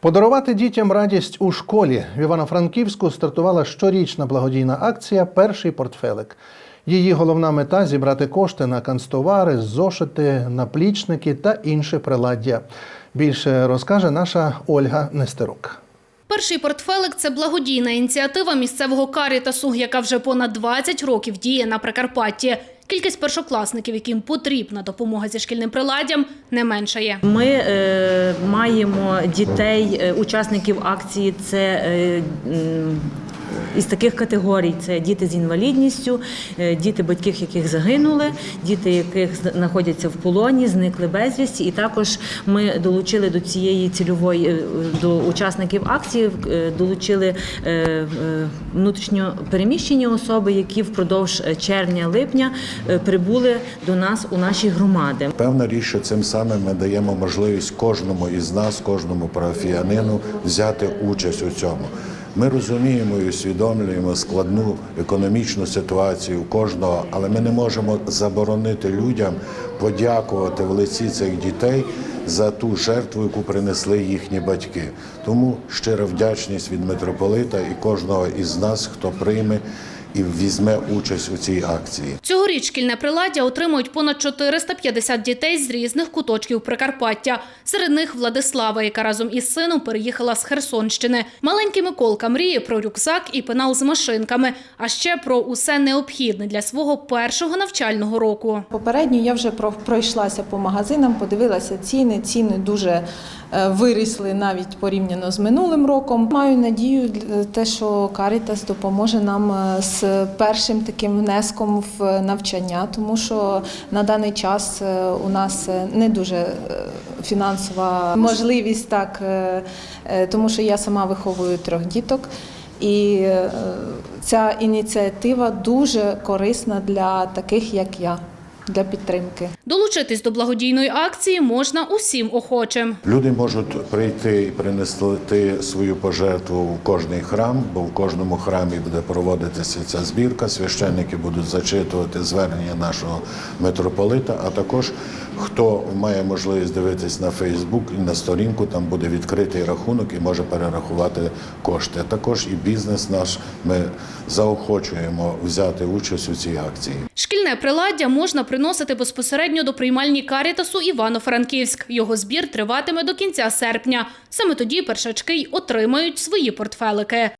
Подарувати дітям радість у школі в Івано-Франківську стартувала щорічна благодійна акція Перший портфелик. Її головна мета зібрати кошти на канцтовари, зошити, наплічники та інше приладдя. Більше розкаже наша Ольга Нестерук. Перший портфелик це благодійна ініціатива місцевого карітасу, яка вже понад 20 років діє на Прикарпатті. Кількість першокласників, яким потрібна допомога зі шкільним приладдям, не меншає. Ми е, маємо дітей, е, учасників акції. Це е, із таких категорій: це діти з інвалідністю, е, діти батьків, яких загинули, діти, яких знаходяться в полоні, зникли безвісті. І також ми долучили до цієї цільової е, до учасників акції, е, долучили внутрішньо переміщені особи, які впродовж червня-липня прибули до нас у наші громади. Певна річ, що цим самим ми даємо можливість кожному із нас, кожному парафіянину взяти участь у цьому. Ми розуміємо і усвідомлюємо складну економічну ситуацію кожного, але ми не можемо заборонити людям подякувати в лиці цих дітей за ту жертву, яку принесли їхні батьки. Тому щира вдячність від митрополита і кожного із нас, хто прийме і візьме участь у цій акції. Цьогоріч шкільне приладдя отримують понад 450 дітей з різних куточків Прикарпаття. Серед них Владислава, яка разом із сином переїхала з Херсонщини. Маленький Миколка мріє про рюкзак і пенал з машинками, а ще про усе необхідне для свого першого навчального року. Попередньо я вже про- пройшлася по магазинам, подивилася ціни. Ціни дуже е, вирісли навіть порівняно з минулим роком. Маю надію для- те, що Карітас допоможе нам е, з першим таким внеском в навчання, тому що на даний час е, у нас е, не дуже е, фінансова можливість, так е, е, тому що я сама виховую трьох діток. І е, ця ініціатива дуже корисна для таких, як я, для підтримки. Долучитись до благодійної акції можна усім охочим. Люди можуть прийти і принести свою пожертву в кожний храм, бо в кожному храмі буде проводитися ця збірка. Священники будуть зачитувати звернення нашого митрополита. А також хто має можливість дивитись на Фейсбук і на сторінку, там буде відкритий рахунок і може перерахувати кошти. Також і бізнес наш ми заохочуємо взяти участь у цій акції. Шкільне приладдя можна приносити безпосередньо до приймальні Карітасу Івано-Франківськ. Його збір триватиме до кінця серпня. Саме тоді першачки й отримають свої портфелики.